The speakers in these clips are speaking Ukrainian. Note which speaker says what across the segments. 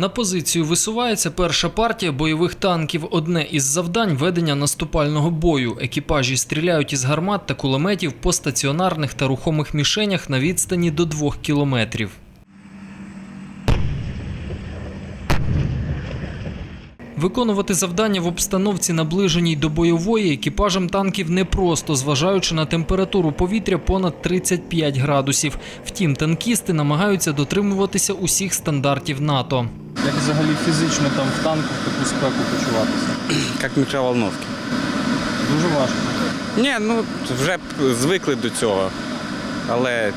Speaker 1: На позицію висувається перша партія бойових танків. Одне із завдань ведення наступального бою. Екіпажі стріляють із гармат та кулеметів по стаціонарних та рухомих мішенях на відстані до двох кілометрів. Виконувати завдання в обстановці, наближеній до бойової, екіпажам танків непросто, зважаючи на температуру повітря понад 35 градусів. Втім, танкісти намагаються дотримуватися усіх стандартів НАТО.
Speaker 2: Як взагалі фізично там в танку в таку спеку почуватися?
Speaker 3: як мікроволновки.
Speaker 2: Дуже важко.
Speaker 3: Ні, ну вже звикли до цього, але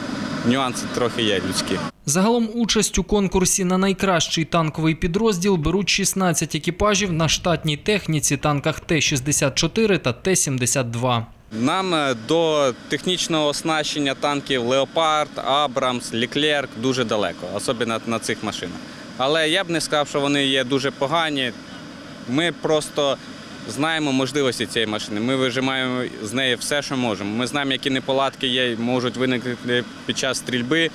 Speaker 3: нюанси трохи є людські.
Speaker 1: Загалом участь у конкурсі на найкращий танковий підрозділ беруть 16 екіпажів на штатній техніці танках Т-64 та Т-72.
Speaker 3: Нам е, до технічного оснащення танків Леопард, Абрамс, Ліклерк дуже далеко, особливо на цих машинах. Але я б не сказав, що вони є дуже погані. Ми просто знаємо можливості цієї машини. Ми вижимаємо з неї все, що можемо. Ми знаємо, які неполадки є, можуть виникнути під час стрільби.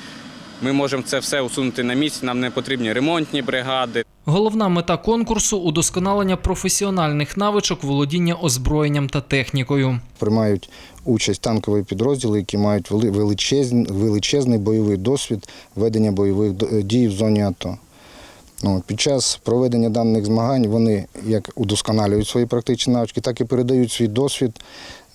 Speaker 3: Ми можемо це все усунути на місці. Нам не потрібні ремонтні бригади.
Speaker 1: Головна мета конкурсу удосконалення професіональних навичок володіння озброєнням та технікою.
Speaker 4: приймають участь танкові підрозділи, які мають величезний, величезний бойовий досвід ведення бойових дій в зоні АТО. Ну, під час проведення даних змагань вони як удосконалюють свої практичні навички, так і передають свій досвід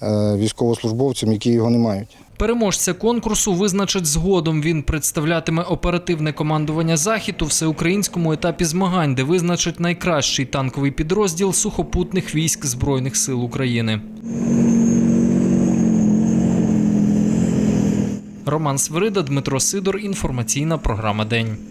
Speaker 4: е, військовослужбовцям, які його не мають.
Speaker 1: Переможця конкурсу визначать згодом. Він представлятиме оперативне командування захід у всеукраїнському етапі змагань, де визначать найкращий танковий підрозділ сухопутних військ Збройних сил України. Роман Свирида, Дмитро Сидор. Інформаційна програма День.